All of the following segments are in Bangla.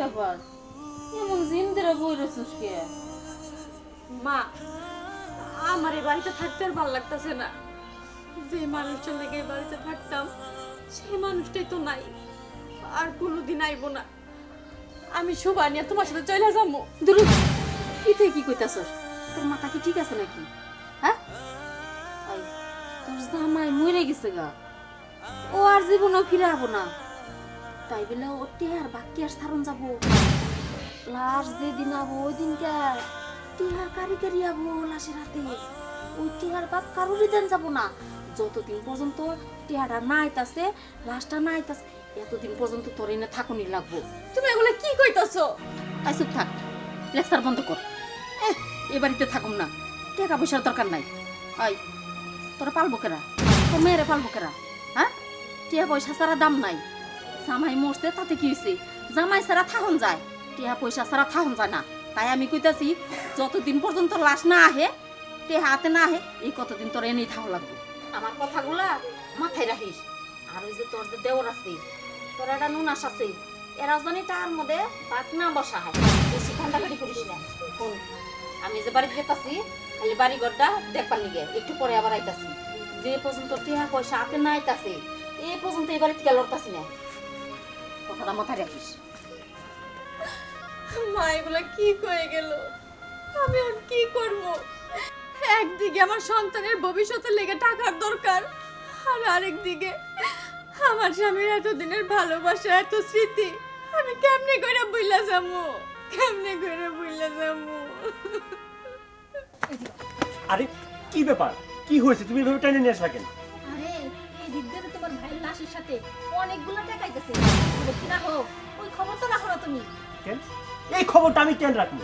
ব্যাপার? এমন জিম ধরে বই রেছিস কে? মা, আমার এই বাড়িতে থাকতে আর ভালো লাগতেছে না। যে মানুষটার লেগে এই বাড়িতে থাকতাম, সেই মানুষটাই তো নাই। আর কোনোদিন আইবো না। আমি শোভা নিয়ে তোমার সাথে চলে যাব দূর ইতে কি কইতাছস? তোর মাথা কি ঠিক আছে নাকি? হ্যাঁ? তোর জামাই মরে গেছে গা। ও আর জীবনও ফিরে না। তাই বলে ও টেহার বাকি আর সারণ যাব। লাশ যেদিন আবো, ওই দিনকে টিহার কারিগরি আবো লাশের হাতে। ওই টিহার বাপ কারোরই দেন যাব না। যতদিন পর্যন্ত টিহাটা না আইতাছে লাশটা না আইতাছে এতদিন পর্যন্ত তোর এনে থাকুনি লাগবো। তুমি এগুলো কি কইতাছো? আই চুপ থাক, লেকচার বন্ধ কর। এ বাড়িতে থাকুম না। টাকা পয়সার দরকার নাই। আই, তোরা পালবো কেরা? তোর মেয়েরে পালবো কেরা? হ্যাঁ? টিয়া পয়সা ছাড়া দাম নাই। জামাই মরছে, তাতে কি হয়েছে জামাই ছাড়া থাকুন যায় টিয়া পয়সা ছাড়া থাকুন যায় না। তাই আমি কইতাছি, যতদিন পর্যন্ত লাশ না আহে তে হাতে না আহে, এই কতদিন তোর এনেই থাকা লাগবে। আমার কথাগুলা মাথায় রাখিস। আর ওই যে তোর যে দেওর আছে, তোর একটা নুনাস আছে এরা জানি তার মধ্যে পাক না বসা হয়। বেশি কান্দাকাটি করিস না। আমি যে বাড়ি যেতাছি খালি বাড়ি ঘরটা দেখবার নিগে একটু পরে আবার আইতাছি। যে পর্যন্ত টিহা পয়সা হাতে না আইতাছে এই পর্যন্ত এই বাড়ি থেকে লড়তাছি না। কথাটা মাথায় রাখিস। মা এগুলো কি কয়ে গেল? আমি আর কি করব? একদিকে আমার সন্তানের ভবিষ্যতের লেগে টাকার দরকার আর আরেকদিকে আমার স্বামীর এতদিনের ভালোবাসা এত স্মৃতি আমি কেমনে করে বুইলা যাব? কেমনে করে বুইলা যাব? আরে কি ব্যাপার? কি হয়েছে? তুমি এভাবে টেনে নিয়ে আসলা কেন? আরে এই দিক দিয়ে তো তোমার ভাইয়ের লাশের সাথে অনেকগুলো টাকা আইতেছে কি রাখো ওই খবর তো রাখো না তুমি। কেন? এই খবরটা আমি কেন রাখব?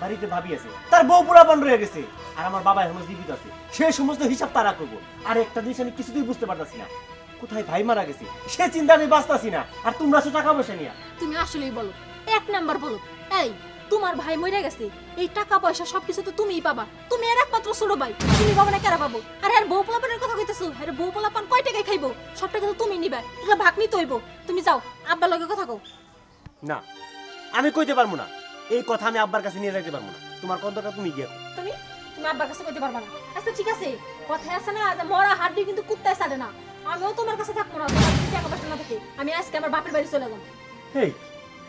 বাড়িতে ভাবি আছে তার বউ পুরাপান রয়ে গেছে আর আমার বাবা এখনও জীবিত আছে। সে সমস্ত হিসাব তারা করব। আর একটা জিনিস আমি কিছুতেই বুঝতে পারতাছি না। কোথায় ভাই মারা গেছে? সে চিন্তা আমি বাঁচতাছি না। আর তোমরা সে টাকা পয়সা নিয়া। তুমি আসলেই বলো এক নাম্বার বলো। এই তোমার ভাই মরে গেছে। এই টাকা পয়সা সবকিছু তো তুমিই পাবা। তুমি এর একমাত্র ছোট ভাই। তুমি পাবা না কেরা পাবো? আর আর বউ পোলাপানের কথা কইতেছো? আর বউ পোলাপান কয় টাকায় খাইবো? সব টাকা তো তুমি নিবা। এগুলো ভাগ নিতে হইব তুমি যাও আব্বার লগে কথা কও। না আমি কইতে পারব না। এই কথা আমি আব্বার কাছে নিয়ে যাইতে পারব না। তোমার কতটা তুমি গিয়ে তুমি? তুমি আব্বার কাছে কইতে পারবা না। আচ্ছা ঠিক আছে। কথা আছে না যে মরা হাড্ডি কিন্তু কুত্তায় ছাড়ে না। আমিও তোমার কাছে থাকব না। তোমার যদি টাকা পয়সা না থাকে। আমি আজকে আমার বাপের বাড়ি চলে যাব। হেই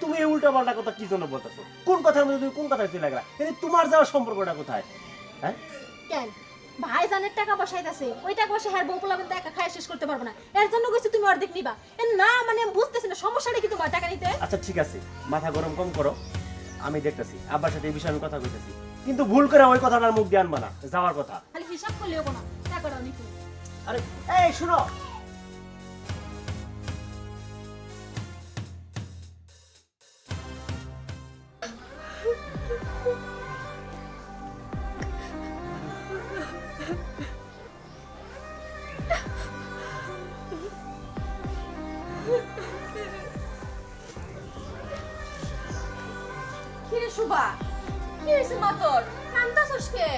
তুমি এই উল্টা পাল্টা কথা কি জন্য বলতেছো? কোন কথার মধ্যে তুমি কোন কথায় চলে গেলা? এই তোমার যাওয়ার সম্পর্কটা কোথায়? হ্যাঁ? কেন? ভাই জানের টাকা পয়সা আইতাছে ওই টাকা পয়সা হ্যার বউ পোলাবেন একা খায় শেষ করতে পারব না। এর জন্য কইছি তুমি অর্ধেক নিবা। এ না মানে আমি বুঝতেছি না সমস্যাটা কি তোমার টাকা নিতে? আচ্ছা ঠিক আছে। মাথা গরম কম করো। আমি দেখতেছি আব্বার সাথে এই বিষয়ে আমি কথা কইতেছি। কিন্তু ভুল করে ওই কথাটার মুখ দিয়ে আনবা না। যাওয়ার কথা। খালি হিসাব করলেও না। টাকাটাও নিতে। আরে এই শুনো! শুভা কি হয়েছে মা তোর? কান্দাছস কে?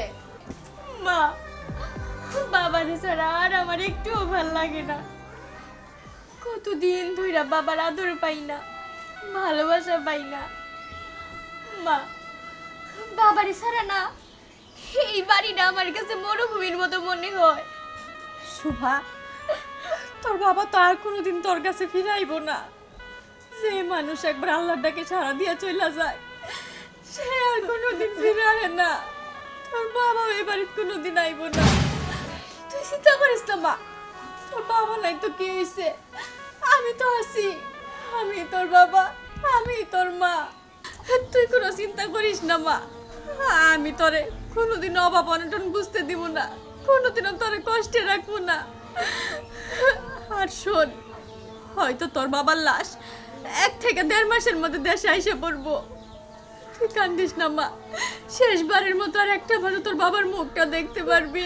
মা বাবার ছাড়া আর আমার একটুও ভালো লাগে না। কতদিন ধইরা বাবার আদর পাই না ভালোবাসা পাই না। মা বাবারই ছাড়া না এই বাড়িটা আমার কাছে মরুভূমির মতো মনে হয়। শুভা তোর বাবা তো আর কোনোদিন তোর কাছে ফিরাইব না। যে মানুষ একবার আল্লাহর ডাকে সারা দিয়া চলে যায় সে আর কোনোদিন ফিরে আসে না। তোর বাবা এই বাড়িতে কোনোদিন আইব না। তুই চিন্তা করিস না, মা। তোর বাবা নাই তো কি হয়েছে আমি তো আছি। আমি তোর বাবা, আমি তোর মা। তুই কোনো চিন্তা করিস না, মা। আমি তোরে কোনোদিন অভাব অনটন বুঝতে দিব না। কোনোদিনও তোরে কষ্টে রাখব না। আর শোন, হয়তো তোর বাবার লাশ এক থেকে দেড় মাসের মধ্যে দেশে আইসে পড়ব। তুই কান্দিস না মা। শেষবারের মতো আর একটা ভালো তোর বাবার মুখটা দেখতে পারবি।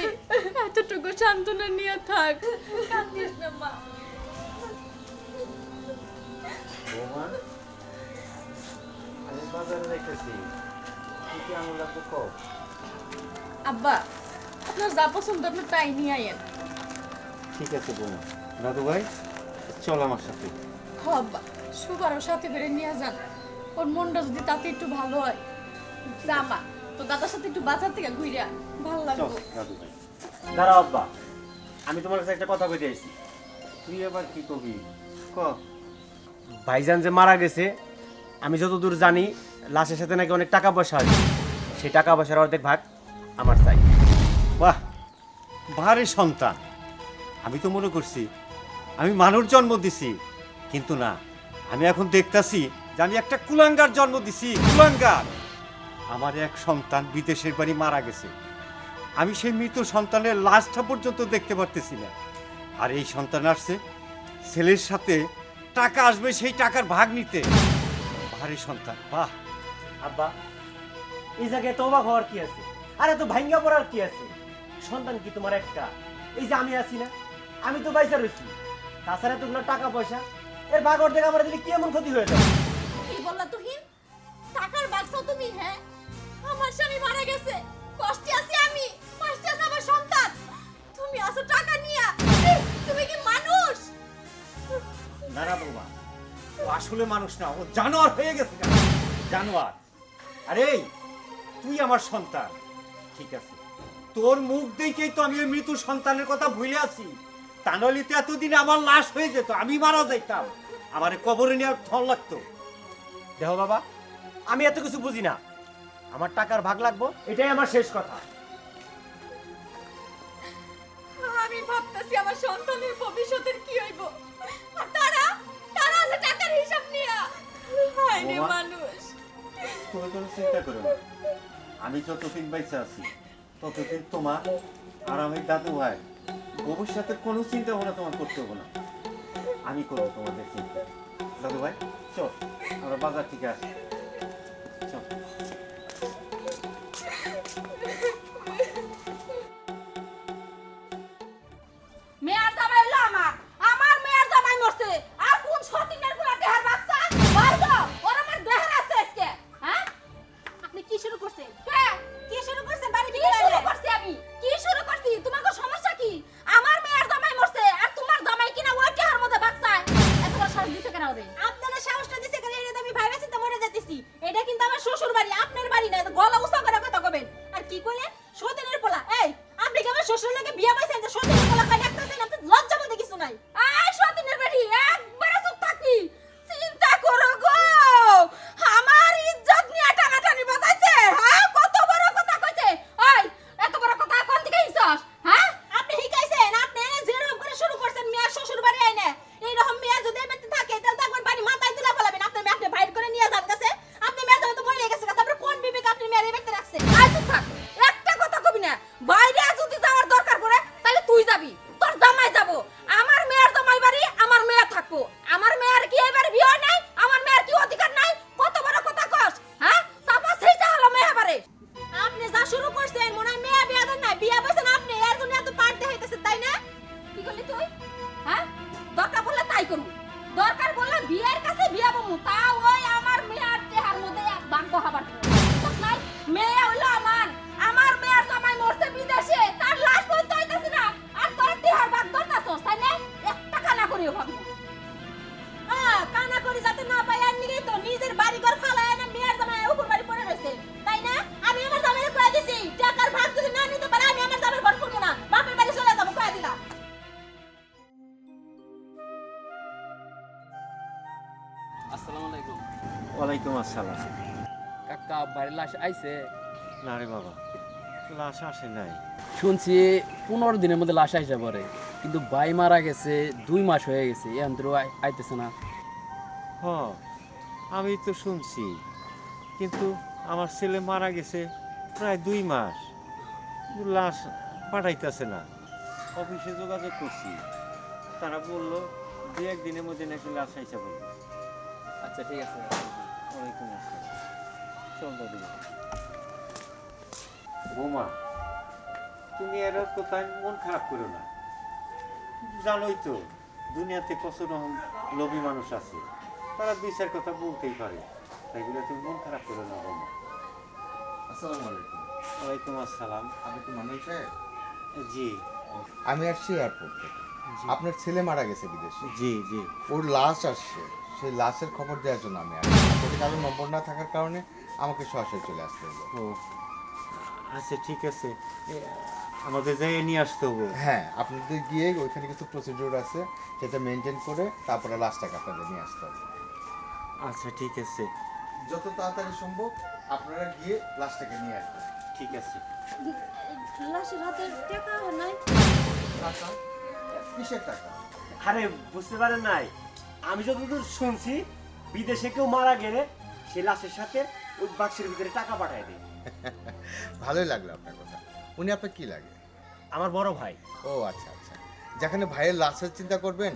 এতটুকু সান্ত্বনা নিয়ে থাক। কান্দিস না মা। আব্বা আপনার যা পছন্দ আপনি তাই নিয়ে আইয়েন ঠিক আছে বৌমা। দাদু ভাই চল আমার সাথে। হ আব্বা। সুবারও সাথে করে নিয়ে যান। ওর মনটা যদি তাতে একটু ভালো হয় জামা তো দাদার সাথে একটু বাজার থেকে ঘুরে ভালো লাগবে। দাদু আব্বা আমি তোমার কাছে একটা কথা কইতে আইছি। তুই এবার কি কবি? ক? ভাইজান যে মারা গেছে আমি যতদূর জানি লাশের সাথে নাকি অনেক টাকা পয়সা আছে। সেই টাকা পয়সার অর্ধেক ভাগ আমার চাই। বাহ ভারী সন্তান। আমি তো মনে করছি আমি মানুষ জন্ম দিছি কিন্তু না আমি এখন দেখতাছি যে আমি একটা কুলাঙ্গার জন্ম দিছি, কুলাঙ্গার। আমার এক সন্তান বিদেশের বাড়ি মারা গেছে। আমি সেই মৃত সন্তানের লাশটা পর্যন্ত দেখতে পারতেছি না। আর এই সন্তান আসছে, ছেলের সাথে টাকা আসবে সেই টাকার ভাগ নিতে। ভারী সন্তান, বাহ। আব্বা, এই জায়গায় তো অবাক হওয়ার কি আছে? আরে তো ভাঙ্গা পড়ার কি আছে? সন্তান কি তোমার একটা? এই যে আমি আছি না, আমি তো বাইসা রয়েছি তাছাড়া তোগুলো টাকা পয়সা, এর ভাগ অর্ধেক আমার দিলে কি এমন ক্ষতি হয়ে যাবে? বললা তুহিন? টাকার বাক্স তুমি হ্যাঁ? আমার স্বামী মারা গেছে। কষ্টে আছি আমি। কষ্টে আমার সন্তান। তুমি আসো টাকা নিয়া। তুমি কি মানুষ? না না ও আসলে মানুষ না, ও জানোয়ার হয়ে গেছে। জানোয়ার। আরে তুই আমার সন্তান। ঠিক আছে। তোর মুখ দেখেই তো আমি ওই মৃত সন্তানের কথা ভুলে আছি। তা নইলে এতদিন আমার লাশ হয়ে যেত, আমি মারা যাইতাম। আমার কবরে নেওয়ার থল লাগতো। দেখো বাবা আমি এত কিছু বুঝি না। আমার টাকার ভাগ লাগবো এটাই আমার শেষ কথা। আমি ভাবতেছি আমার সন্তানের ভবিষ্যতের কি হইব। আর তারা তারা আছে টাকার হিসাব নিয়া। হায় রে। মানুষ। তুমি কোনো চিন্তা করো না। আমি যতদিন বাইসে আছি ততদিন তোমার আর আমি দাদু ভাই ভবিষ্যতের কোনো চিন্তা ভাবনা তোমার করতে হবে না। আমি করব তোমাদের চিন্তা। দাদু ভাই চল আমরা বাজার থেকে আসি। চল। আসসালামু আলাইকুম। ওয়ালাইকুম আসসালাম। কাকা বাড়ির লাশ আইছে? না রে বাবা লাশ আসে নাই। শুনছি পনেরো দিনের মধ্যে লাশ আইসা পরে কিন্তু ভাই মারা গেছে দুই মাস হয়ে গেছে এ অন্তর আইতেছে না। হ আমি তো শুনছি কিন্তু আমার ছেলে মারা গেছে প্রায় দুই মাস। লাশ পাঠাইতেছে না। অফিসে যোগাযোগ করছি। তারা বলল দু একদিনের মধ্যে নাকি লাশ আইসা বলবে আচ্ছা ঠিক আছে। ওয়ালাইকুম আসসালাম। চল দাদু বোমা তুমি এর কোথায় মন খারাপ করো না। জানোই তো দুনিয়াতে কত রকম লোভী মানুষ আছে। তারা দুই চার কথা বলতেই পারে। তাই বলে তুমি মন খারাপ করো না বোমা। আসসালামু আলাইকুম। ওয়ালাইকুম আসসালাম। আপনি কি মানুষ সাহেব? জি। আমি আসছি এয়ারপোর্ট থেকে। আপনার ছেলে মারা গেছে বিদেশে। জি জি। ওর লাশ আসছে। সেই লাশের খবর দেওয়ার জন্য আমি আপনাদের কারও নম্বর না থাকার কারণে আমাকে সরাসরি চলে আসতে হলো ও আচ্ছা ঠিক আছে। এ, আমাদের যাই নিয়ে আসতে হবে। হ্যাঁ আপনাদের গিয়ে ওইখানে কিছু প্রসিডিউর আছে সেটা মেনটেন করে তারপরে লাশটাকে আপনাদের নিয়ে আসতে হবে। আচ্ছা ঠিক আছে। যত তাড়াতাড়ি সম্ভব আপনারা গিয়ে লাশটাকে নিয়ে আসবেন। ঠিক আছে। লাশের হাতে টাকা নাই। টাকা? কিসের টাকা? আরে বুঝতে পারেন নাই? আমি যতদূর শুনছি বিদেশে কেউ মারা গেলে সে লাশের সাথে ওই বাক্সের ভিতরে টাকা পাঠায় দেয়। ভালোই লাগল আপনার কথা। উনি আপনার কি লাগে? আমার বড় ভাই। ও আচ্ছা আচ্ছা। যেখানে ভাইয়ের লাশের চিন্তা করবেন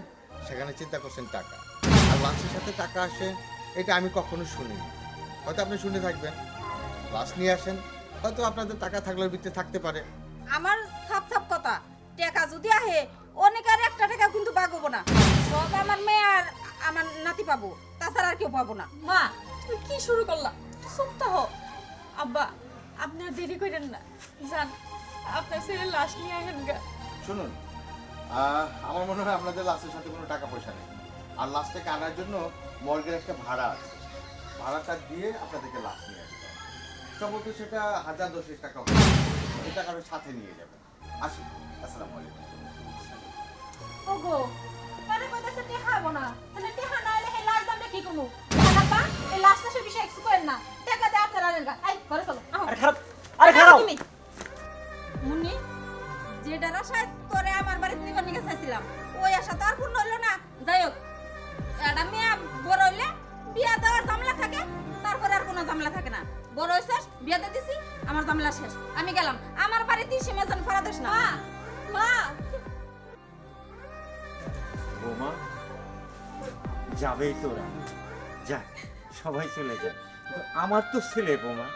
সেখানে চিন্তা করছেন টাকা। আর লাশের সাথে টাকা আসে এটা আমি কখনো শুনিনি। হয়তো আপনি শুনে থাকবেন। লাশ নিয়ে আসেন হয়তো আপনাদের টাকা থাকলেও ভিতরে থাকতে পারে। আমার সাপ সাপ কথা টাকা যদি আহে অনেক আর একটা টাকা কিন্তু বাগবো না। সব আমার মেয়ে আর আমার নাতি পাবো তাছাড়া আর কেউ পাবো না। মা তুমি কি শুরু করলা? সপ্তাহ আব্বা আপনি আর দেরি করেন না। যান আপনার ছেলে লাশ নিয়ে আসেন গা। শুনুন আমার মনে হয় আপনাদের লাশের সাথে কোনো টাকা পয়সা নেই। আর লাশটাকে আনার জন্য মর্গের একটা ভাড়া আছে। ভাড়াটা দিয়ে আপনাদেরকে লাশ নিয়ে আসতে হবে। সম্ভবত সেটা হাজার দশেক টাকা হবে। ওই টাকাটা সাথে নিয়ে যাবেন। আসুন আসসালামু আলাইকুম। ওগো মানে কইতাছে টেহা হব না। তাহলে দামটা কি করব এই লাশটা সে বিষয়ে কিছু করেন না। টাকা দে আপনার আনেন গা। এই ঘরে চলো আরে খারাপ আরে খারাপ। তুমি। মুন্নি যেটার আশায় তোরে আমার বাড়িতে নিবার নিয়ে চাইছিলাম ওই আশা তো আর পূর্ণ হইল না। যাই হোক একটা মেয়ে বড় হইলে বিয়া দেওয়ার ঝামেলা থাকে তারপরে আর কোনো ঝামেলা থাকে না। বড় হয়েছিস বিয়া দিছি আমার ঝামেলা শেষ। আমি গেলাম। আমার বাড়িতে সীমা যেন ফেরা দিস না। মা। বৌমা যাবেই তোরা। যা সবাই চলে যায় কিন্তু আমার তো ছেলে বৌমা।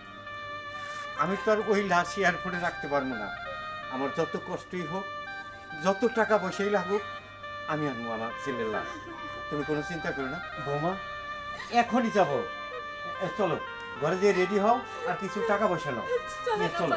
আমি তো আর ওই লাশ এয়ারপোর্টে রাখতে পারব না। আমার যত কষ্টই হোক যত টাকা পয়সাই লাগুক আমি আনব আমার ছেলের লাশ। তুমি কোনো চিন্তা করো না। বৌমা এখনই যাব। চলো ঘরে যেয়ে রেডি হও আর কিছু টাকা পয়সা নাও। চলো